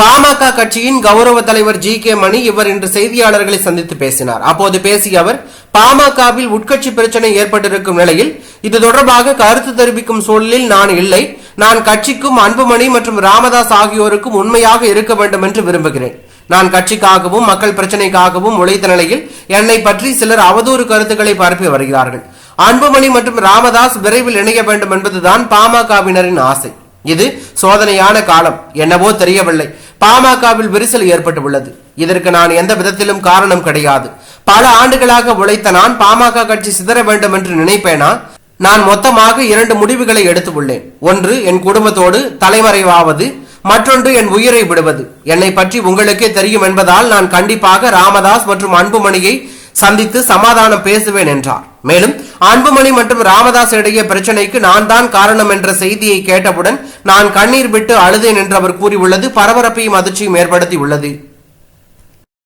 பாமக கட்சியின் கௌரவ தலைவர் ஜி கே மணி இவர் இன்று செய்தியாளர்களை சந்தித்து பேசினார். அப்போது பேசிய அவர் பாமகவில் உட்கட்சி பிரச்சனை ஏற்பட்டிருக்கும் நிலையில் இது தொடர்பாக கருத்து தெரிவிக்கும் சூழலில் நான் இல்லை. நான் கட்சிக்கும் அன்புமணி மற்றும் ராமதாஸ் ஆகியோருக்கும் உண்மையாக இருக்க வேண்டும் என்று விரும்புகிறேன். நான் கட்சிக்காகவும் மக்கள் பிரச்சனைக்காகவும் உழைத்த நிலையில் என்னை பற்றி சிலர் அவதூறு கருத்துக்களை பரப்பி வருகிறார்கள். அன்புமணி மற்றும் ராமதாஸ் விரைவில் இணைய வேண்டும் என்பதுதான் பாமகவினரின் ஆசை. இது சோதனையான காலம். என்னவோ தெரியவில்லை. பாமகவில் விரிசல் ஏற்பட்டுள்ளது. இதற்கு நான் எந்த விதத்திலும் காரணம் கிடையாது. பல ஆண்டுகளாக உழைத்த நான் பாமக கட்சி சிதற வேண்டும் என்று நினைப்பேனா? நான் மொத்தமாக இரண்டு முடிவுகளை எடுத்து உள்ளேன் ஒன்று என் குடும்பத்தோடு தலைமறைவாவது. மற்றொன்று என் உயிரை விடுவது. என்னை பற்றி உங்களுக்கே தெரியும் என்பதால் நான் கண்டிப்பாக ராமதாஸ் மற்றும் அன்புமணியை சந்தித்து சமாதானம் பேசுவேன் என்றார். மேலும் அன்புமணி மற்றும் ராமதாஸ் இடையே பிரச்சனைக்கு நான் தான் காரணம் என்ற செய்தியை கேட்டவுடன் நான் கண்ணீர் விட்டு அழுதேன் என்று அவர் கூறியுள்ளது பரபரப்பையும் அதிர்ச்சியும் ஏற்படுத்தியுள்ளது.